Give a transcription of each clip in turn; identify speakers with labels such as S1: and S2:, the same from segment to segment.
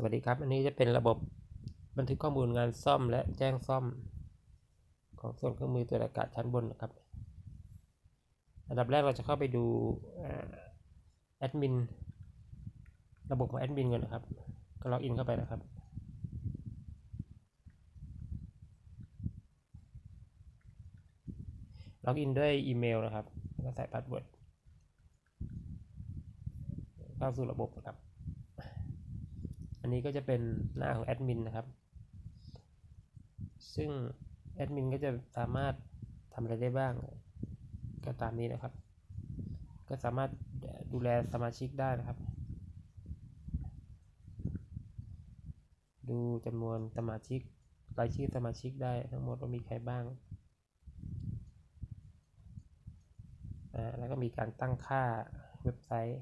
S1: สวัสดีครับ อันนี้จะเป็นระบบบันทึกข้อมูลงานซ่อมและแจ้งซ่อม ของส่วนเครื่องมือตรวจอากาศชั้นบนนะครับ อันดับแรกเราจะเข้าไปดูแอดมินระบบของแอดมินกันนะครับ ก็ล็อกอินเข้าไปนะครับ ล็อกอินด้วยอีเมลนะครับ แล้วใส่พาสเวิร์ดเข้าสู่ระบบนะครับ นนี้ก็จะเป็นหน้าของแอดมินนะครับ ซึ่งแอดมินก็จะสามารถทำอะไรได้บ้าง ก็ตามนี้นะครับ ก็สามารถดูแลสมาชิกได้นะครับ ดูจำนวนสมาชิกรายชื่อสมาชิกได้ทั้งหมดว่ามีใครบ้างแล้วก็มีการตั้งค่าเว็บไซต์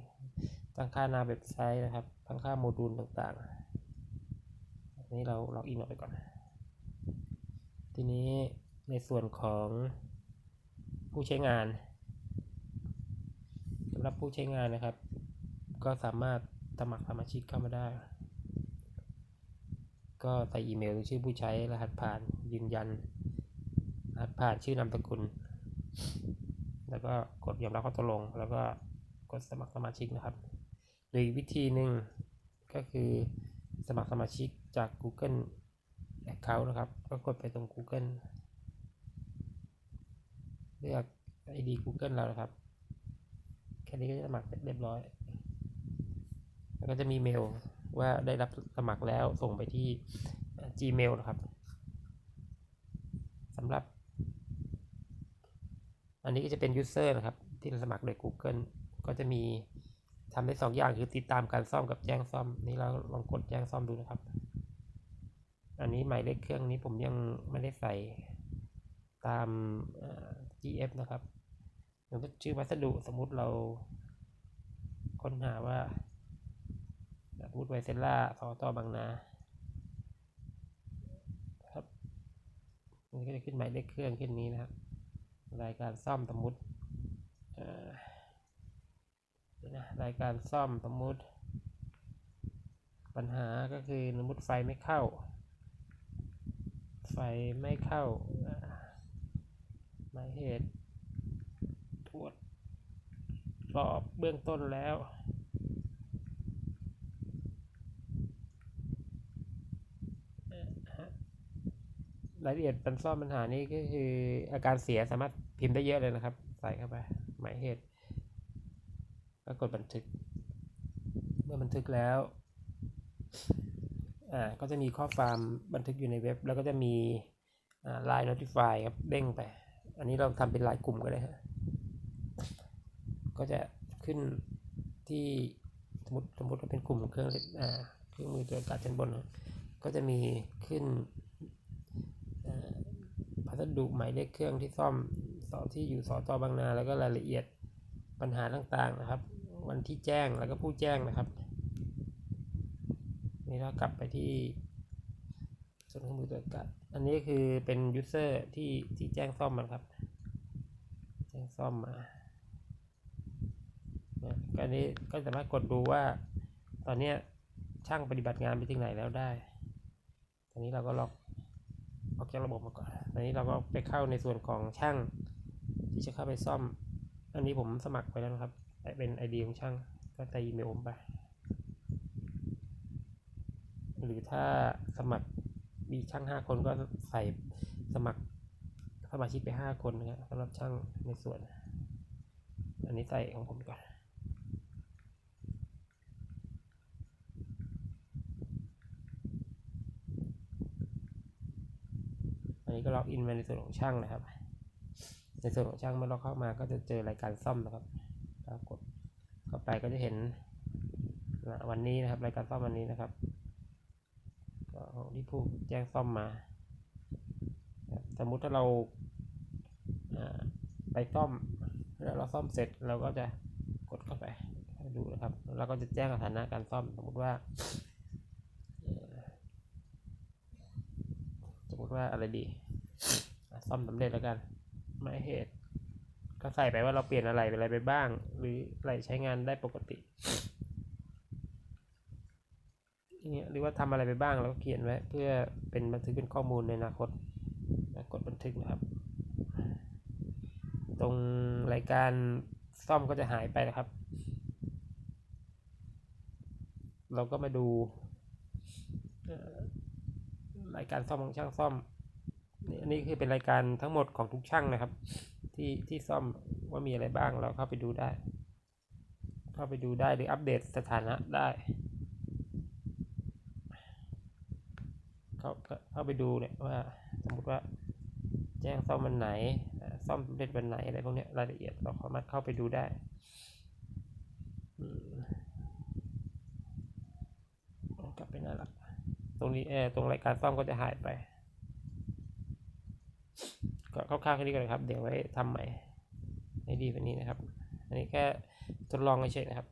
S1: ตั้งค่าหน้าเว็บไซต์นะครับ ตั้งค่าโมดูลต่างๆ นี้เราล็อกอินออกไปก่อน ทีนี้ในส่วนของผู้ใช้งานสำหรับผู้ใช้งานนะครับ ก็สามารถสมัครสมาชิกเข้ามาได้ ก็ใส่อีเมลชื่อผู้ใช้รหัสผ่านยืนยันรหัสผ่านชื่อนามสกุล แล้วก็กดยอมรับข้อตกลง แล้วก็กดสมัครสมาชิกนะครับหรือวิธีหนึ่งก็คือ สมัครสมาชิกจาก Google Account นะครับ ก็กดไปตรง Google เลือก ID Google เรานะครับ แค่นี้ก็จะสมัครเสร็จเรียบร้อย แล้วก็จะมีเมลว่าได้รับสมัครแล้วส่งไปที่ Gmail นะครับสำหรับ อันนี้ก็จะเป็น User นะครับ ที่เราสมัครโดย Google ก็จะมี ทำได้สองอย่างคือติดตามการซ่อมกับแจ้งซ่อม นี่เราลองกดแจ้งซ่อมดูนะครับ อันนี้หมายเลขเครื่องนี้ผมยังไม่ได้ใส่ตาม GF นะครับอย่างชื่อวัสดุสมมุติเราค้นหาว่าพูดไวเซล่าสอต่อบางนาครับมันก็จะขึ้นหมายเลขเครื่องขึ้นนี้นะครับ รายการซ่อมสมมุติ รายการซ่อมสมมุติ ปัญหาก็คือสมมติไฟไม่เข้า ไฟไม่เข้าหมายเหตุตรวจสอบเบื้องต้นแล้วรายละเอียดปัญซ่อมปัญหานี้ก็คืออาการเสียสามารถพิมพ์ได้เยอะเลยนะครับ ใส่เข้าไป หมายเหตุ ก็กดบันทึก เมื่อบันทึกแล้วอ่าก็จะมีข้อความบันทึกอยู่ในเว็บ แล้วก็จะมีอ่า line notify ครับเด้งไป อันนี้เราทำเป็นลายกลุ่มก็ได้ฮะก็จะขึ้นที่สมมติสมมติว่าเป็นกลุ่มเครื่องอ่าเครื่องมือตรวจอากาศชั้นบน ก็จะมีขึ้นพัสดุหมายเลขเครื่องที่ซ่อมสอที่อยู่สอตอบางนาแล้วก็รายละเอียดปัญหาต่างๆนะครับ วันที่แจ้งแล้วก็ผู้แจ้งนะครับ นี่เรากลับไปที่ส่วนเครื่องมือตรวจอกาศอันนี้คือเป็นยูเซอร์ที่ที่แจ้งซ่อมมาครับ แจ้งซ่อมมาอันนี้ก็สามารถกดดูว่า ตอนนี้ช่างปฏิบัติงานไปถึงไหนแล้วได้ ตอนนี้เราก็ล็อกออกจากระบบมาก่อน ตอนนี้เราก็ไปเข้าในส่วนของช่างที่จะเข้าไปซ่อม อันนี้ผมสมัครไปแล้วนะครับ เป็น ID ของช่างก็ใส่อีเมลผมไป หรือถ้าสมัครมีช่างห้าคนก็ใส่สมัครสมาชิกไปห้าคนนะครับสำหรับช่างในส่วน อันนี้ใส่ของผมก่อนอันนี้ก็ล็อกอินมาในส่วนของช่างนะครับ ในส่วนของช่างเมื่อเราเข้ามาก็จะเจอรายการซ่อมนะครับ ปรากฏเข้าไปก็จะเห็นวันนี้นะครับรายการซ่อมวันนี้นะครับก็ที่ผู้แจ้งซ่อมมา สมมุติถ้าเราไปซ่อมแล้วเราซ่อมเสร็จเราก็จะกดเข้าไปดูนะครับเราก็จะแจ้งสถานะการซ่อมสมมุติว่าสมมติว่าอะไรดี ซ่อมสำเร็จแล้วกันหมาเหตุ ก็ใส่ไปว่าเราเปลี่ยนอะไรไปอะไรไปบ้าง หรืออะไรใช้งานได้ปกติเงี้ยหรือว่าทำอะไรไปบ้างเราก็เขียนไว้เพื่อเป็นบันทึกเป็นข้อมูลในอนาคตนะกดบันทึกนะครับ ตรงรายการซ่อมก็จะหายไปนะครับ เราก็มาดูรายการซ่อมของช่างซ่อมนี่อันนี้คือเป็นรายการทั้งหมดของทุกช่างนะครับ ที่ที่ซ่อม ว่ามีอะไรบ้างเราเข้าไปดูได้ เข้าไปดูได้หรืออัปเดตสถานะได้ เข้าเข้าไปดูเนี่ยว่าสมมติว่าแจ้งซ่อมวันไหน ซ่อมเสร็จวันไหนอะไรพวกนี้รายละเอียดเราสามารถเข้าไปดูได้อืมกลับไปน้าหลักตรงนี้เออตรงรายการซ่อมก็จะหายไปก็คร่าวๆแค่นี้ก่อนครับ เดี๋ยวไว้ทำใหม่ ได้ดีกว่านี้นะครับ อันนี้แค่ทดลองเฉยๆนะครับ